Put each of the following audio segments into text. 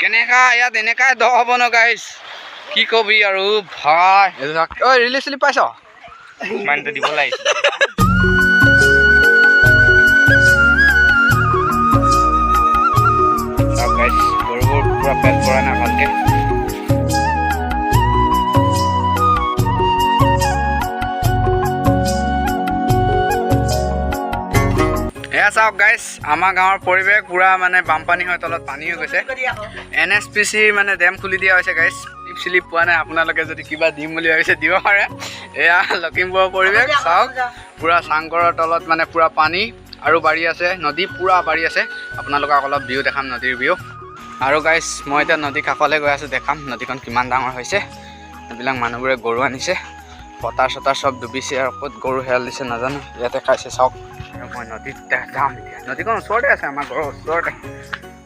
কেনেকা ইয়াত এনেকাই দ হ'ব ন গাইছ কি কবি আৰু ভাই। ঐ ৰিলিফ চিলিফ পাইছ? মানুহটো দিব লাগিছিল। চাওক গাইছ গৰুবোৰ পূৰা পেট ভৰা নাই ভালকে। এয়া চাওক গাইছ আমাৰ গাঁৱৰ পৰিৱেশ পূৰা মানে বানপানী হৈ তলত পানী হৈ গৈছে। এন এছ পি চিৰ মানে ডেম খুলি দিয়া হৈছে গাইছ শ্লিপ শ্লিপ পোৱা নাই, আপোনালোকে যদি কিবা দিম বুলি ভাবিছে, দিব পাৰে। এয়া লখিমপুৰৰ পৰিৱেশ, চাওক। পূৰা চাংঘৰৰ তলত মানে পূৰা পানী আৰু বাঢ়ি আছে, নদী পূৰা বাঢ়ি আছে। আপোনালোকক অলপ ভিউ দেখাম, নদীৰ ভিউ আৰু গাইছ মই এতিয়া নদী কাষলৈ গৈ আছোঁ, দেখাম নদীখন কিমান ডাঙৰ হৈছে। এইবিলাক মানুহবোৰে গৰু আনিছে। পতাৰ চতাৰ চব ডুবিছে, আৰু ক'ত গৰু হেৰাল দিছে নাজানো, ইয়াতে খাইছে, চাওক। মই নদীত যাম এতিয়া। নদীখন ওচৰতে আছে, আমাৰ ঘৰৰ ওচৰতে।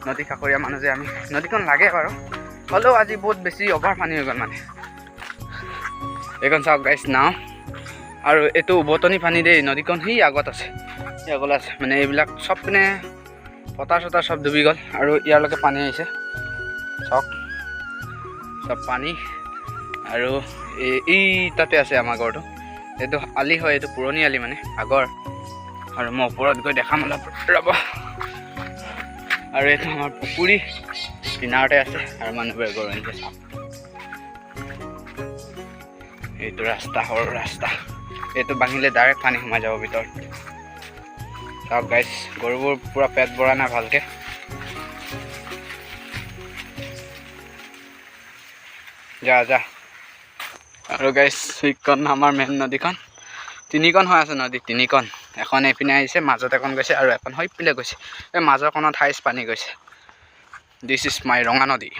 নদী কাষৰীয়া মানুহ যে আমি, নদীখন লাগে বাৰু। হ'লেও আজি বহুত বেছি অভাৰ পানী হৈ গ'ল মানে। এইখন চাওক গাইছ নাও। আৰু এইটো উভতনি পানী দেই, নদীখন সি আগত আছে। সি আগলৈ আছে। মানে এইবিলাক চব পিনে পতাৰ চতাৰ চব ডুবি গ'ল। আৰু ইয়ালৈকে পানী আহিছে। চাওক। চব পানী। আৰু এই এই তাতে আছে আমাৰ ঘৰটো। এইটো আলি হয়, এইটো পুৰণি আলি মানে আগৰ। আৰু মই ওপৰত গৈ দেখাম অলপ ৰ'ব আৰু এইটো আমাৰ পুখুৰী, কিনাৰতে আছে আৰু মানুহবোৰে গৰু আনিছে। এইটো ৰাস্তা, সৰু ৰাস্তা। এইটো ভাঙিলে ডাইৰেক্ট পানী সোমাই যাব ভিতৰত। চাওক গাইছ গৰুবোৰ পূৰা পেট ভৰা নাই ভালকৈ? যা যা। আৰু গাইছ সেইখন আমাৰ মেইন নদীখন। তিনিখন হৈ আছে নদী তিনিখন এখন এইপিনে আহিছে, মাজত এখন গৈছে আৰু এখন সেইপিনে গৈছে। এই মাজৰখনত হাইছ পানী গৈছে। দিছ ইজ মাই ৰঙা নদী।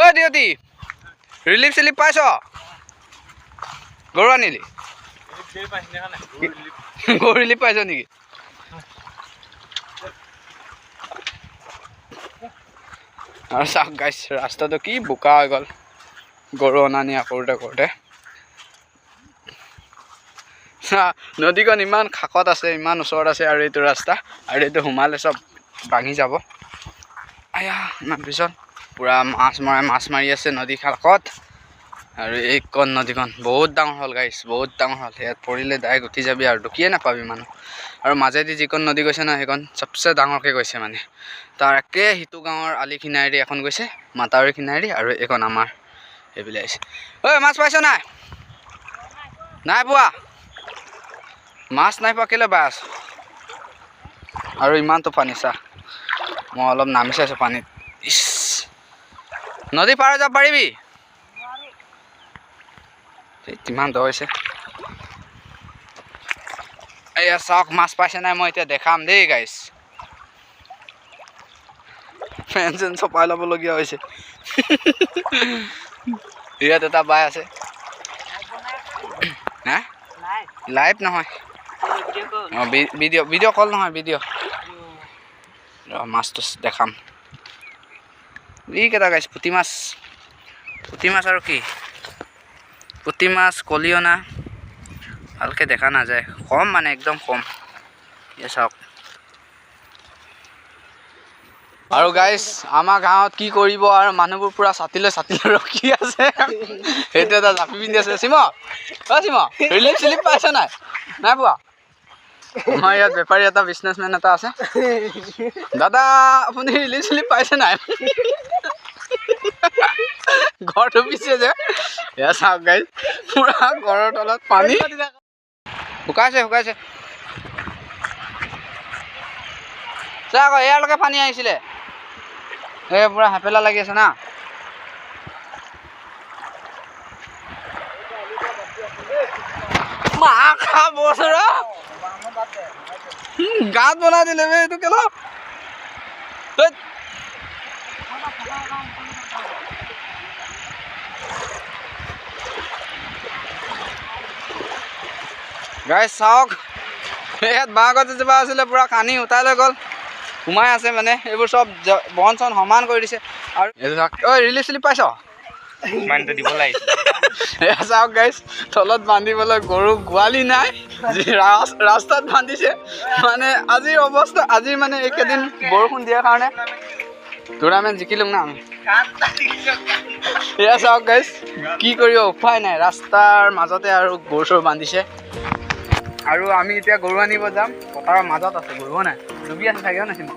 ঐ দিয়তি ৰিলিফ চিলিফ পাইছ? গৰু আনিলি? গৰু ৰিলিফ পাইছ নেকি? আৰু চাওক গাইছ ৰাস্তাটো কি বোকা হৈ গ'ল। গৰু অনা নিয়া কৰোঁতে কৰোঁতে। নদীখন ইমান কাষত আছে ইমান ওচৰত আছে আৰু এইটো ৰাস্তা আৰু এইটো সোমালে চব ভাঙি যাব। আয়া ইমান পিছত পূৰা মাছ মৰাই মাছ মাৰি আছে নদী কাষত। আৰু এইকণ নদীখন বহুত ডাঙৰ হ'ল গাইছ বহুত ডাঙৰ হ'ল। ইয়াত পৰিলে ডাইৰেক্ট উঠি যাবি আৰু ঢুকিয়ে নাপাবি মানুহ। আৰু মাজেদি যিখন নদী গৈছে ন সেইখন চবচে ডাঙৰকৈ গৈছে মানে। তাৰ একে সিটো গাঁৱৰ আলি কিনাৰেদি এখন গৈছে মাতাউৰি কিনাৰেদি আৰু এইখন আমাৰ। এইবিলাক আহিছে ঐ মাছ পাইছ নাই? নাই পোৱা? মাছ নাই পোৱা কেলৈ বাই আছ? আৰু ইমানটো পানী চা মই অলপ নামি চাইছোঁ পানীত। ইছ! নদী পাৰ যাব পাৰিবি? কিমান দ হৈছে। এয়া চাওক মাছ পাইছে নাই মই এতিয়া দেখাম দেই গাইছ ফেন চেন চপাই ল'বলগীয়া হৈছে। ইয়াত এটা বাই আছে। হা? লাইভ নহয়। ভিডিঅ' ভিডিঅ' কল নহয় ভিডিঅ' মাছটো দেখাম। এইকেইটা গাইছ, পুঠি মাছ। পুঠি মাছ আৰু কি? পুঠি মাছ, কলিঅনা। ভালকৈ দেখা নাযায়। কম মানে একদম কম। এয়া চাওক। আৰু গাইছ, আমাৰ গাঁৱত কি কৰিব আৰু মানুহবোৰ পূৰা ছাতি লৈ ছাতি লৈ ৰখি আছে। সেইটো এটা জাপি পিন্ধি আছে। চিম, অ, চিম ৰিলিফ চিলিফ পাইছ নাই? নাই পোৱা? আমাৰ ইয়াত বেপাৰী এটা বিজনেছমেন এটা আছে দাদা আপুনি ৰিলিফ চিলিফ পাইছে নাই ঘৰ ডুবিছে যে এয়া চাওক গাইছ পূৰা ঘৰৰ তলত পানী শুকাইছে শুকাইছে চা আকৌ এয়ালৈকে পানী আহিছিলে এই পূৰা হেপেলা লাগি আছে না মা খাব ৰা গাত বনাই দিলে বে এইটো কেলা। গাই চাওক। ইয়াত বাঁহ গছ এজোপা আছিলে পূৰা কানি উটাই লৈ গ'ল। সোমাই আছে মানে এইবোৰ চব বন চন সমান কৰি দিছে। আৰু ঐ ৰিলিফ চিলিফ পাইছ? মানুহটো দিব লাগিছিল। চাওক গাইছ তলত বান্ধিবলৈ গৰু গোৱালি নাই ৰাস্তাত বান্ধিছে। মানে আজিৰ অৱস্থা আজিৰ মানে এইকেইদিন বৰষুণ দিয়াৰ কাৰণে টুৰ্ণামেণ্ট জিকিলোঁ না। এয়া চাওক গাইজ কি কৰিব উপায় নাই। ৰাস্তাৰ মাজতে আৰু গৰু চৰু বান্ধিছে। আৰু আমি এতিয়া গৰু আনিব যাম পথাৰৰ মাজত আছে গৰু নাই। ডুবি আছে চাগে নাছিল